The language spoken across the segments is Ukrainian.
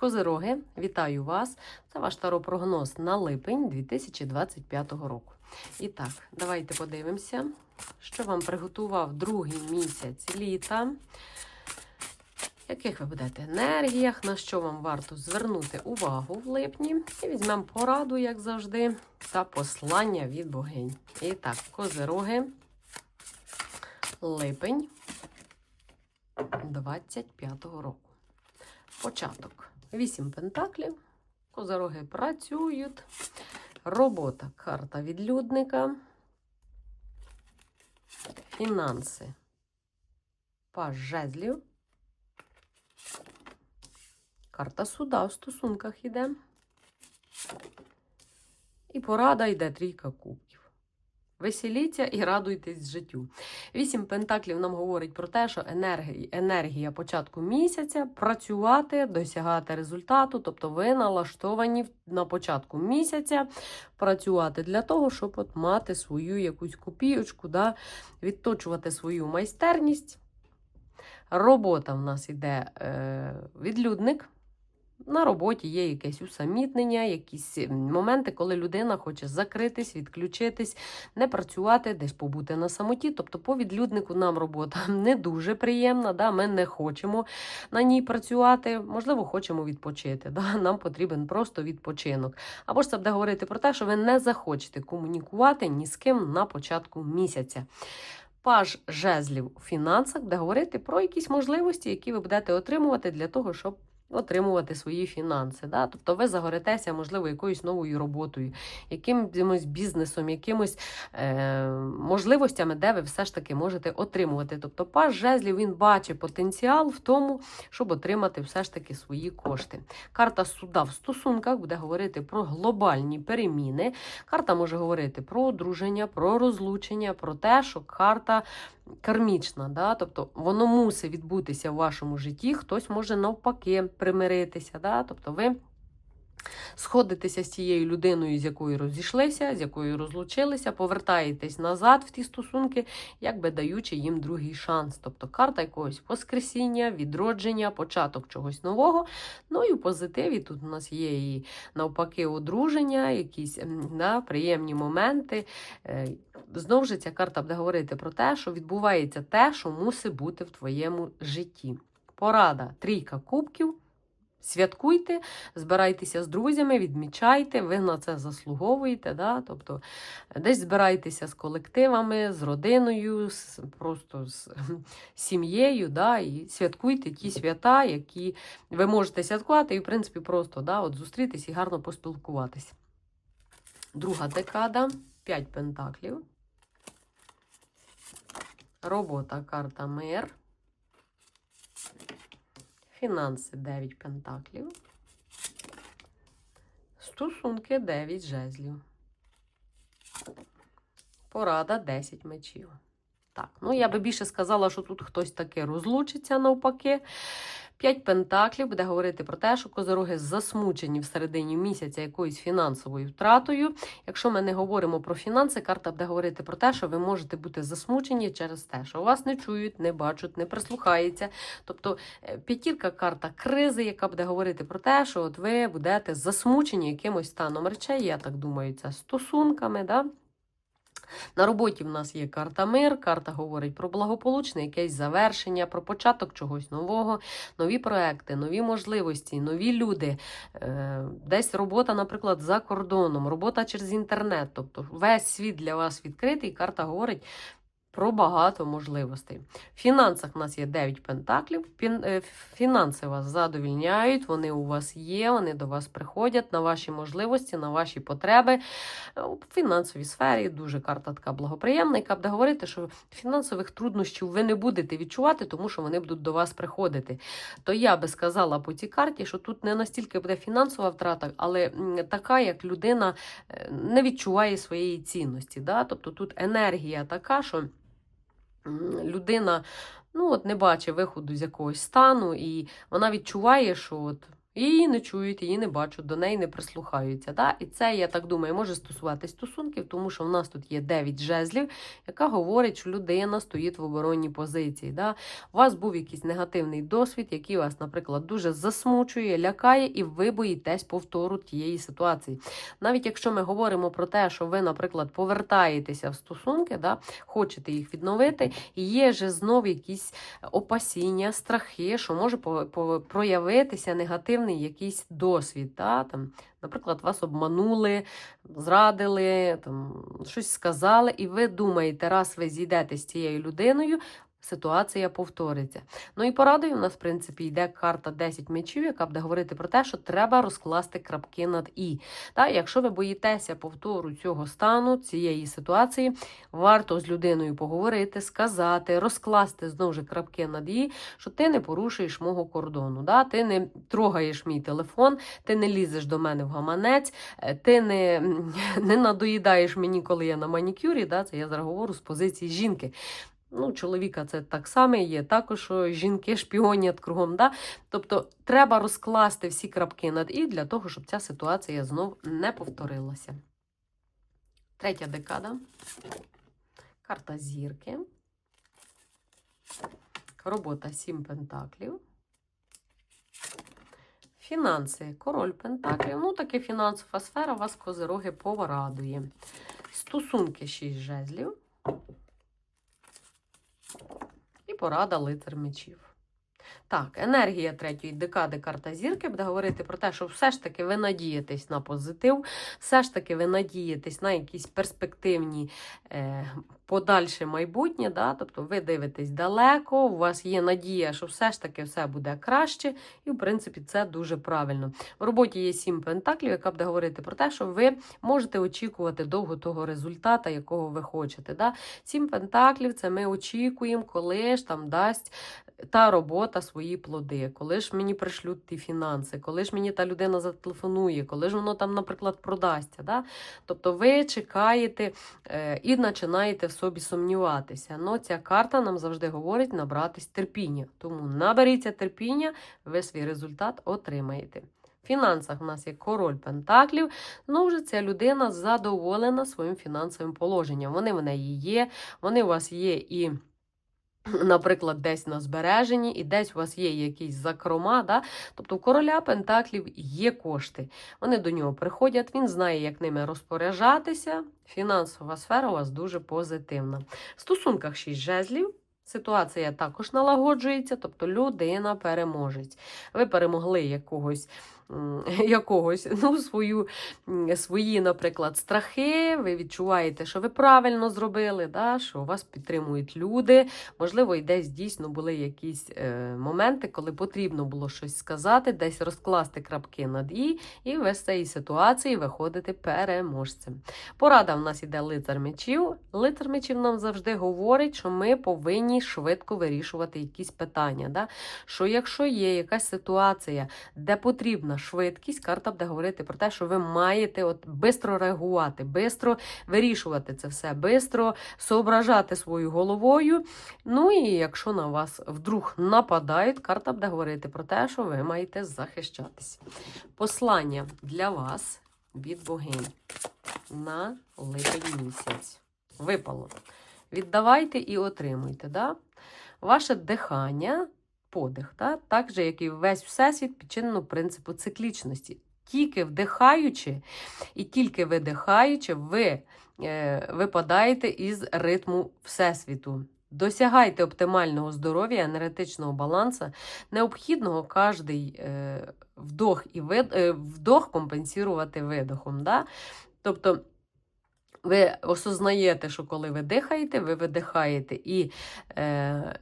Козироги, вітаю вас! Це ваш таропрогноз на липень 2025 року. І так, давайте подивимося, що вам приготував другий місяць літа. Яких ви будете енергіях, на що вам варто звернути увагу в липні? І візьмемо пораду, як завжди, та послання від богинь. І так, козироги, липень 25-го року. Початок. Вісім пентаклів. Козороги працюють. Робота. Карта відлюдника. Фінанси. Паж жезлів. Карта суда в стосунках йде. І порада йде трійка кубків. Веселіться і радуйтесь життю. Вісім пентаклів нам говорить про те, що енергія, енергія початку місяця працювати, досягати результату. Тобто ви налаштовані на початку місяця працювати для того, щоб от мати свою якусь копійочку, да, відточувати свою майстерність. Робота в нас йде е, відлюдник. На роботі є якесь усамітнення, якісь моменти, коли людина хоче закритись, відключитись, не працювати, десь побути на самоті. Тобто, по відлюднику нам робота не дуже приємна. Да? Ми не хочемо на ній працювати, можливо, хочемо відпочити. Да? Нам потрібен просто відпочинок. Або ж це буде говорити про те, що ви не захочете комунікувати ні з ким на початку місяця. Паж жезлів у фінансах, де говорити про якісь можливості, які ви будете отримувати для того, щоб отримувати свої фінанси. Да? Тобто ви загоритеся, можливо, якоюсь новою роботою, якимось бізнесом, якимось е, можливостями, де ви все ж таки можете отримувати. Тобто, паж жезлів він бачить потенціал в тому, щоб отримати все ж таки свої кошти. Карта суда в стосунках буде говорити про глобальні переміни. Карта може говорити про одруження, про розлучення, про те, що карта кармічна, да? тобто воно мусить відбутися в вашому житті, хтось може навпаки примиритися. Да? Тобто ви сходитеся з тією людиною, з якою розійшлися, з якою розлучилися, повертаєтесь назад в ті стосунки, якби даючи їм другий шанс. Тобто карта якогось воскресіння, відродження, початок чогось нового. Ну і в позитиві тут у нас є і навпаки одруження, якісь да, приємні моменти. Е, знову ж ця карта буде говорити про те, що відбувається те, що мусить бути в твоєму житті. Порада трійка кубків. Святкуйте, збирайтеся з друзями, відмічайте, ви на це заслуговуєте. Да? Тобто десь збирайтеся з колективами, з родиною, з, просто з сім'єю, да? і святкуйте ті свята, які ви можете святкувати, і, в принципі, просто да, от зустрітись і гарно поспілкуватись. Друга декада 5 пентаклів. Робота карта мир. Фінанси 9 пентаклів. Стосунки 9 жезлів. Порада 10 мечів. Так, ну я би більше сказала, що тут хтось таки розлучиться навпаки. П'ять пентаклів буде говорити про те, що козороги засмучені в середині місяця якоюсь фінансовою втратою. Якщо ми не говоримо про фінанси, карта буде говорити про те, що ви можете бути засмучені через те, що вас не чують, не бачать, не прислухаються. Тобто е, п'ятірка карта кризи, яка буде говорити про те, що от ви будете засмучені якимось станом речей, я так думаю, це стосунками. Да? На роботі в нас є карта мир, карта говорить про благополучне якесь завершення, про початок чогось нового, нові проекти, нові можливості, нові люди. Е, десь робота, наприклад, за кордоном, робота через інтернет. Тобто весь світ для вас відкритий. Карта говорить про багато можливостей. В фінансах у нас є 9 пентаклів. е, Фінанси вас задовільняють, вони у вас є, вони до вас приходять на ваші можливості, на ваші потреби. Е, У фінансовій сфері дуже карта така благоприємна, яка буде говорити, що фінансових труднощів ви не будете відчувати, тому що вони будуть до вас приходити. То я би сказала по цій карті, що тут не настільки буде фінансова втрата, але така, як людина е, не відчуває своєї цінності. Да? Тобто тут енергія така, що людина ну, от не бачить виходу з якогось стану, і вона відчуває, що от Її не чують, її не бачать, до неї не прислухаються. Да? І це, я так думаю, може стосуватись стосунків, тому що в нас тут є 9 жезлів, яка говорить, що людина стоїть в оборонній позиції. Да? У вас був якийсь негативний досвід, який вас, наприклад, дуже засмучує, лякає, і ви боїтесь повтору тієї ситуації. Навіть якщо ми говоримо про те, що ви, наприклад, повертаєтеся в стосунки, да, хочете їх відновити, і є же знов якісь опасіння, страхи, що може проявитися негативний якийсь досвід. Та? там, Наприклад, вас обманули, зрадили, там, щось сказали, і ви думаєте, раз ви зійдете з цією людиною, ситуація повториться. Ну і порадою у нас, в принципі, йде карта 10 мечів, яка буде говорити про те, що треба розкласти крапки над І. Та, якщо ви боїтеся повтору цього стану, цієї ситуації, варто з людиною поговорити, сказати, розкласти знову ж крапки над І, що ти не порушуєш мого кордону. Да? Ти не трогаєш мій телефон, ти не лізеш до мене в гаманець, е, ти не, не надоїдаєш мені, коли я на манікюрі. Да? Це я зараз говорю з позиції жінки. Ну, чоловіка це так само є, також жінки шпіонять кругом. Да? Тобто треба розкласти всі крапки над і для того, щоб ця ситуація знов не повторилася. Третя декада. Карта зірки. Робота сім пентаклів. Фінанси. Король пентаклів. Ну, таки фінансова сфера вас козироги порадує. Стосунки 6 жезлів. Порада лицар мечів. Так, енергія третьої декади карта зірки буде говорити про те, що все ж таки ви надієтесь на позитив, все ж таки ви надієтесь на якісь перспективні е, подальше майбутнє. Да? Тобто ви дивитесь далеко, у вас є надія, що все ж таки все буде краще, і, в принципі, це дуже правильно. В роботі є сім пентаклів, яка буде говорити про те, що ви можете очікувати довго того результата, якого ви хочете. Да? Сім пентаклів це ми очікуємо, коли ж там дасть та робота свої плоди, коли ж мені пришлють ті фінанси, коли ж мені та людина зателефонує, коли ж воно там, наприклад, продасться. Да? Тобто ви чекаєте е, і починаєте собі сумніватися. Но ця карта нам завжди говорить набратись терпіння. Тому наберіться терпіння, ви свій результат отримаєте. В фінансах у нас є король Пентаклів. Ну, вже ця людина задоволена своїм фінансовим положенням. Вони в неї є, вони у вас є і. Наприклад, десь на збереженні, і десь у вас є якісь закрома. Да? Тобто у короля Пентаклів є кошти. Вони до нього приходять, він знає, як ними розпоряджатися. Фінансова сфера у вас дуже позитивна. В стосунках 6 жезлів. Ситуація також налагоджується, тобто людина переможець. Ви перемогли якогось якогось, ну, свою, свої, наприклад, страхи. Ви відчуваєте, що ви правильно зробили, да, що вас підтримують люди. Можливо, і десь дійсно були якісь е, моменти, коли потрібно було щось сказати, десь розкласти крапки над і, і ви з цієї ситуації виходите переможцем. Порада в нас іде лицар мечів. Лицар мечів нам завжди говорить, що ми повинні швидко вирішувати якісь питання. Да? Що якщо є якась ситуація, де потрібна швидкість, карта буде говорити про те, що ви маєте от бистро реагувати, бистро вирішувати це все, бистро соображати свою головою. Ну і якщо на вас вдруг нападають, карта буде говорити про те, що ви маєте захищатися. Послання для вас від богинь на липень місяць. Випало. Віддавайте і отримуйте. Да? Ваше дихання, подих, да? так же, як і весь всесвіт, підчинено принципу циклічності. Тільки вдихаючи і тільки видихаючи, ви е, випадаєте із ритму Всесвіту. Досягайте оптимального здоров'я, енергетичного балансу, необхідного кожний е, вдох і вид, е, вдох компенсувати видохом. Да? Тобто ви осознаєте, що коли ви дихаєте, ви видихаєте. І е,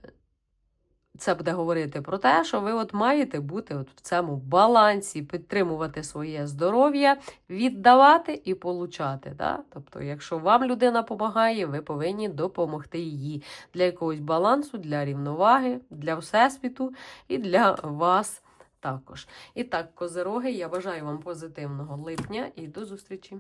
це буде говорити про те, що ви от маєте бути от в цьому балансі, підтримувати своє здоров'я, віддавати і получати. Да? Тобто, якщо вам людина допомагає, ви повинні допомогти їй для якогось балансу, для рівноваги, для всесвіту і для вас також. І так, козироги, я бажаю вам позитивного липня і до зустрічі!